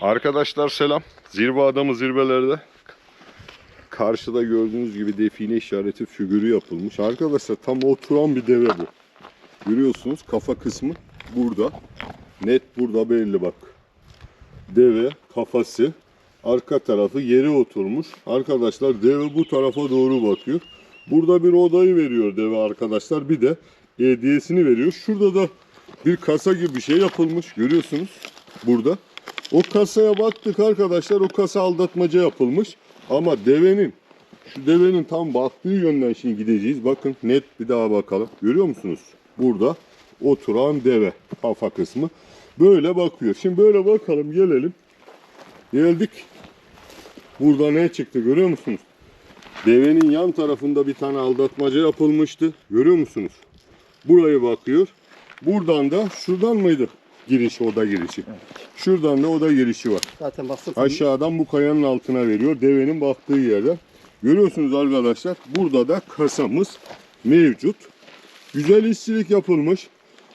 Arkadaşlar selam. Zirve adamı zirvelerde. Karşıda gördüğünüz gibi define işareti figürü yapılmış. Arkadaşlar tam oturan bir deve bu. Görüyorsunuz kafa kısmı burada. Net burada belli bak. Deve kafası arka tarafı yere oturmuş. Arkadaşlar deve bu tarafa doğru bakıyor. Burada bir odayı veriyor deve arkadaşlar. Bir de hediyesini veriyor. Şurada da bir kasa gibi bir şey yapılmış. Görüyorsunuz burada. O kasaya baktık arkadaşlar. O kasa aldatmaca yapılmış. Ama devenin şu devenin tam baktığı yönden şimdi gideceğiz. Bakın net bir daha bakalım. Görüyor musunuz? Burada oturan deve kafa kısmı. Böyle bakıyor. Şimdi böyle bakalım gelelim. Geldik. Burada ne çıktı görüyor musunuz? Devenin yan tarafında bir tane aldatmaca yapılmıştı. Görüyor musunuz? Burayı bakıyor. Buradan da şuradan mıydı? Giriş oda girişi. Şuradan da oda girişi var. Zaten bastım. Aşağıdan bu kayanın altına veriyor. Devenin baktığı yerden. Görüyorsunuz arkadaşlar. Burada da kasamız mevcut. Güzel işçilik yapılmış.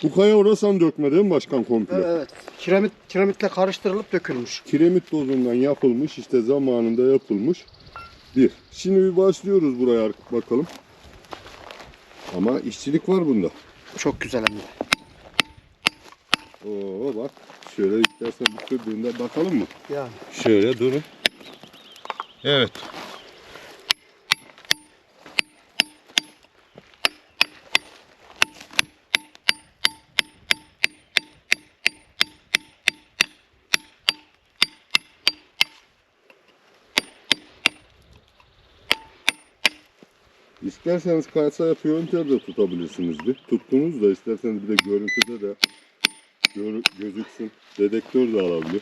Bu kaya orasan dökme değil mi başkan komple? Evet, evet. Kiremit, kiremitle karıştırılıp dökülmüş. Kiremit tozundan yapılmış. işte zamanında yapılmış. Bir. Şimdi bir başlıyoruz buraya bakalım. Ama işçilik var bunda. Çok güzel hem de. Oo bak. Şöyle istersen bu kırdığında bakalım mı? Yani. Şöyle durun. Evet. İsterseniz kaysa yapıyor yöntem de tutabilirsiniz bir. Tuttunuz da isterseniz bir de görüntüde de gör, gözüksün. Dedektör de alabilir.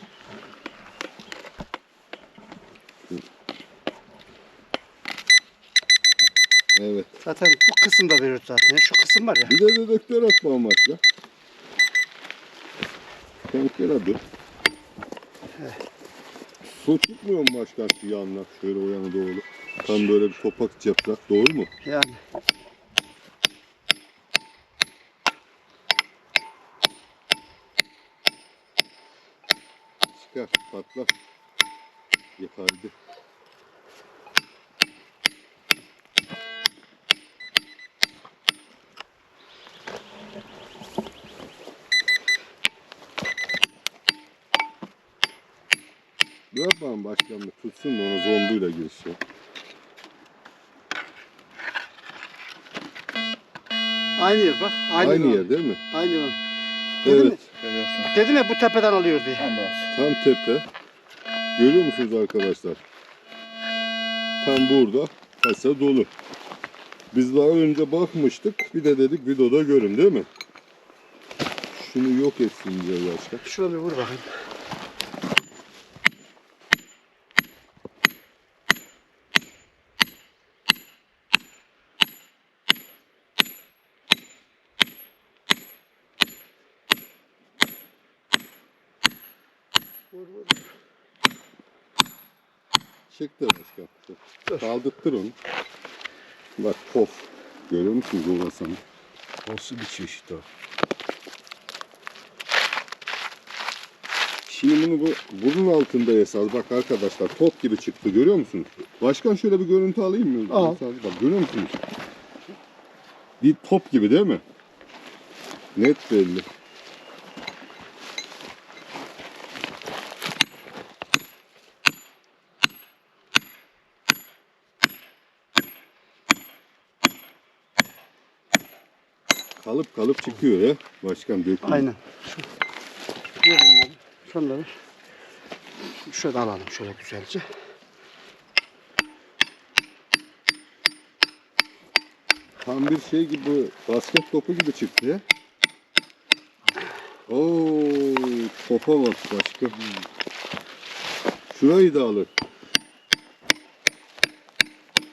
Evet. Zaten bu kısım da veriyor zaten. Şu kısım var ya. Bir de dedektör atma amaçla. Tenkere dur. Su çıkmıyor mu başkan şu yanına? Şöyle o yana doğru. Tam böyle bir topak yapsak doğru mu? Yani. Çıkar, patla. Yakardı. Ne yapalım başkanım tutsun da ona zombuyla girişiyor. Aynı yer bak. Aynı, Aynı yer. değil mi? Aynı yer. Dedim, Evet. dedim ya bu tepeden alıyor diye. Tam tepe. Görüyor musunuz arkadaşlar? Tam burada kasa dolu. Biz daha önce bakmıştık. Bir de dedik videoda görün değil mi? Şunu yok etsin bize başka. Şuna bir vur bakayım. Vur vur. De başka. Kaldırttır onu. Bak pof. Görüyor musunuz orasını? Nasıl bir çeşit o? Şimdi bunu bu, bunun altında esas. Bak arkadaşlar top gibi çıktı görüyor musunuz? Başkan şöyle bir görüntü alayım mı? Al. Bak görüyor musunuz? Bir top gibi değil mi? Net belli. Kalıp kalıp çıkıyor ya. Başkan döküyor. Aynen. Şu. Şunları. Şöyle alalım şöyle güzelce. Tam bir şey gibi basket topu gibi çıktı ya. Oo, topa bak başka. Şurayı da alır.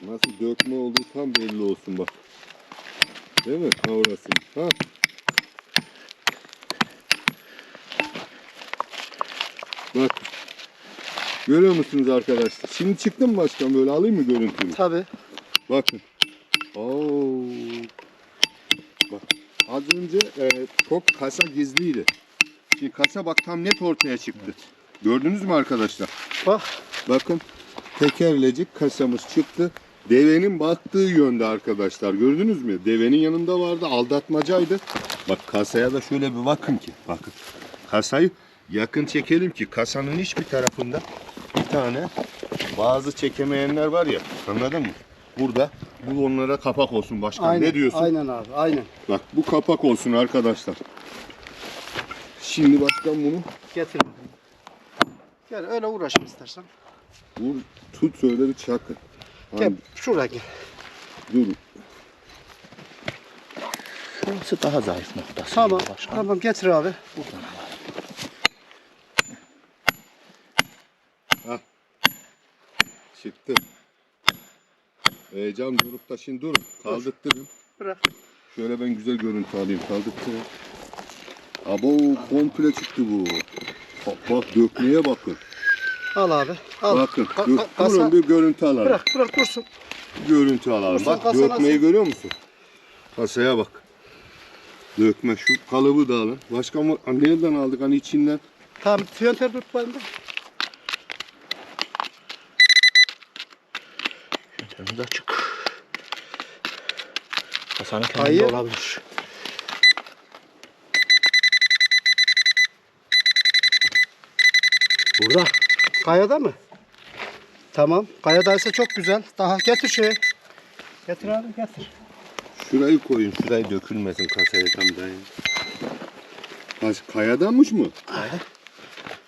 Nasıl dökme olduğu tam belli olsun bak. Değil mi? Ha orası. Ha. Bak. Görüyor musunuz arkadaşlar? Şimdi çıktım başkan böyle alayım mı görüntüyü? Tabi. Bakın. Oo. Bak. Az önce e, çok kasa gizliydi. Şimdi kasa bak tam net ortaya çıktı. Gördünüz mü arkadaşlar? Bak. Bakın tekerlecik kasamız çıktı. Devenin baktığı yönde arkadaşlar. Gördünüz mü? Devenin yanında vardı. Aldatmacaydı. Bak kasaya da şöyle bir bakın ki. Bakın. Kasayı yakın çekelim ki kasanın hiçbir tarafında bir tane bazı çekemeyenler var ya. Anladın mı? Burada bu onlara kapak olsun başkan. Ne diyorsun? Aynen abi. Aynen. Bak bu kapak olsun arkadaşlar. Şimdi başkan bunu Getir. Gel öyle uğraşma istersen. vur, tut şöyle bir çakın. Gel şuraya gel. dur. Şurası daha zayıf noktası. Tamam. Başkan. Tamam getir abi. Buradan alalım. Çıktı. Heyecan durup da şimdi dur. Kaldırttırın. Bırak. Şöyle ben güzel görüntü alayım. Kaldırttırın. Abo komple çıktı bu. Bak, bak dökmeye bakın. Al abi. Al. Bakın. Ka- ka- kasa- durun bir görüntü alalım. Bırak bırak dursun. Görüntü alalım. Dursun, Bak kasa dökmeyi nasıl? görüyor musun? Kasaya bak. Dökme şu kalıbı da alın. Başka mı? Nereden aldık hani içinden? Tamam tiyonter tut bende. Önümüz açık. Kasanın Hayır. olabilir. Burada. Kayada mı? Tamam. Kayadaysa çok güzel. Daha getir şeyi. Getir abi getir. Şurayı koyun. Şurayı dökülmesin kasaya tam dayın. Kaş, kayadanmış mı? Kayada.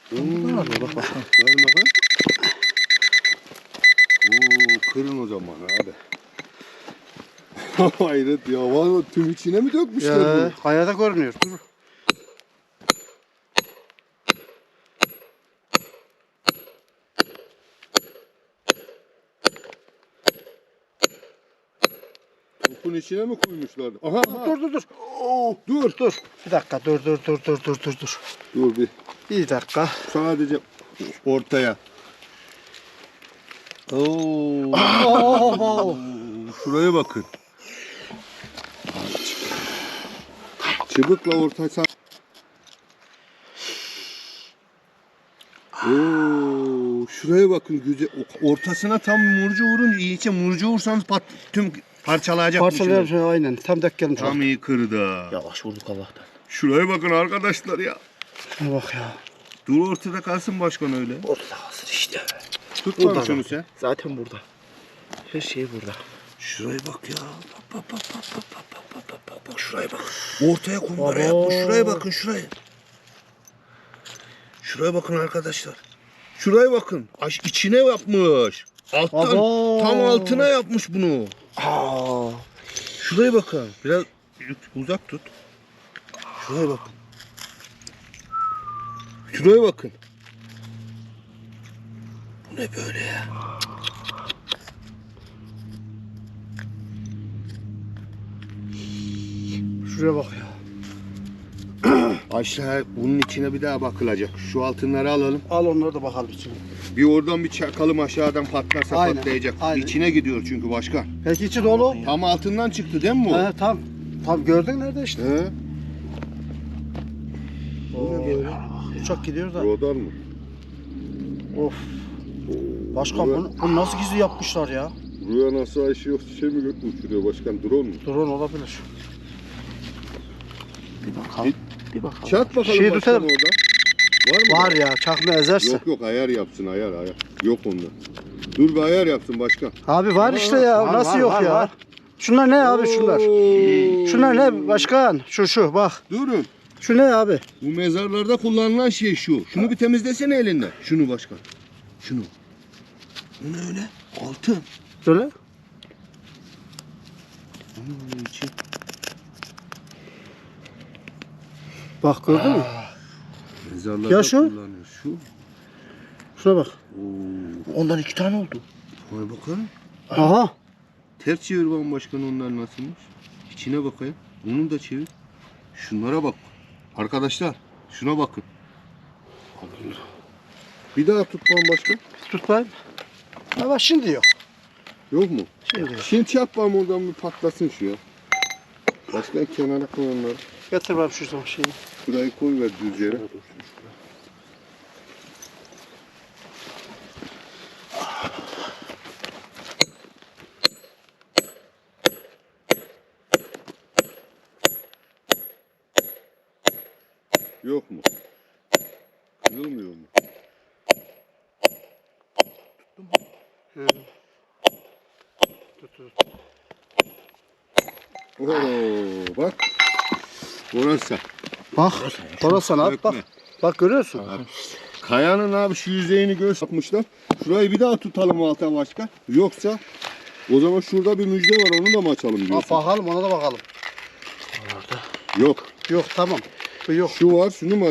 Hmm. Bak bak başkan. Ver bakalım. Oo, kırın o zaman abi. Hayret ya. Valla tüm içine mi dökmüşler Ya, bunu? kayada görünüyor. Dur. Topun içine mi koymuşlar? Aha, aha. Dur dur dur. Oo, dur. Dur. Bir dakika dur dur dur dur dur dur dur. Dur bir. Bir dakika. Sadece ortaya. Oo. Oo, Şuraya bakın. Çıbıkla ortaya. Oo, şuraya bakın güzel. Ortasına tam murcu vurun. iyice murcu vursanız pat, tüm parçalayacak Parçalar şey, aynen. Tam gelmiş. Tam iyi kırdı. Yavaş vurduk Allah'tan. Şuraya bakın arkadaşlar ya. Şuna bak ya. Dur ortada kalsın başkan öyle. Orada kalsın işte. Tut bak şunu sen. Zaten burada. Her şey burada. Şuraya bak ya. Bak bak bak bak bak bak bak bak bak bak bak şuraya bak. Ortaya kumbara yapmış. Şuraya bakın şuraya. Şuraya bakın arkadaşlar. Şuraya bakın. Aş içine yapmış. Alttan Abo. tam altına yapmış bunu. Aa. Şuraya bakın. Biraz uzak tut. Şuraya bakın. Şuraya bakın. Bu ne böyle ya? Şuraya bak ya. Aşağı bunun içine bir daha bakılacak. Şu altınları alalım. Al onları da bakalım içine. Bir oradan bir çakalım aşağıdan patlarsa Aynen, patlayacak. aynen. İçine gidiyor çünkü başkan. Peki içi dolu. Tam altından çıktı değil mi bu? He tam. Tam gördün nerede işte. He? Oo, Uçak gidiyor da. Rodar mı? Of. Başkan Buraya- bunu, bunu nasıl gizli yapmışlar ya? Buraya nasıl ayşe yok şey mi uçuruyor başkan? Drone mu? Drone olabilir. Bir bakalım. Bir bakalım. Çak bakalım Şey başkan tutalım. oradan. Var mı? Var ya çakma ezerse. Yok yok ayar yapsın ayar ayar. Yok onda. Dur bir ayar yapsın başkan. Abi var işte ya. Var, nasıl var, yok var, ya? var. Şunlar ne abi şunlar? Oo. Şunlar ne başkan? Şu şu bak. Durun. Şu ne abi? Bu mezarlarda kullanılan şey şu. Şunu bir temizlesene elinde. Şunu başkan. Şunu. Bu ne öyle? Altın. Böyle. Bunun içi. Bak gördün mü? Mezarlarda Ya şu? Şu. Şuna bak. Oo. Ondan iki tane oldu. Koy bakalım. Aha. Ters çevir bakalım başkan onlar nasılmış. İçine bakayım. Bunu da çevir. Şunlara bak. Arkadaşlar şuna bakın. Bir daha tut bakalım başkan. Tut bakayım. Ama şimdi yok. Yok mu? Şimdi yok. Şimdi yap bakalım oradan bir patlasın şu ya. Başkan kenara koy onları. Getir bakayım şu zaman şeyi. Şurayı koy ver düz yere. Yok mu? Kırılmıyor mu? Tuttum. Hı. Tut tut. Oo, bak. Orası. Bak. Orası abi bak. Bak görüyorsun. Kayanın abi şu yüzeyini göz yapmışlar. Şurayı bir daha tutalım alta başka. Yoksa o zaman şurada bir müjde var onu da mı açalım diyorsun? bakalım ona da bakalım. Orada. Yok. Yok tamam. Bu yok. Şu var şunu mu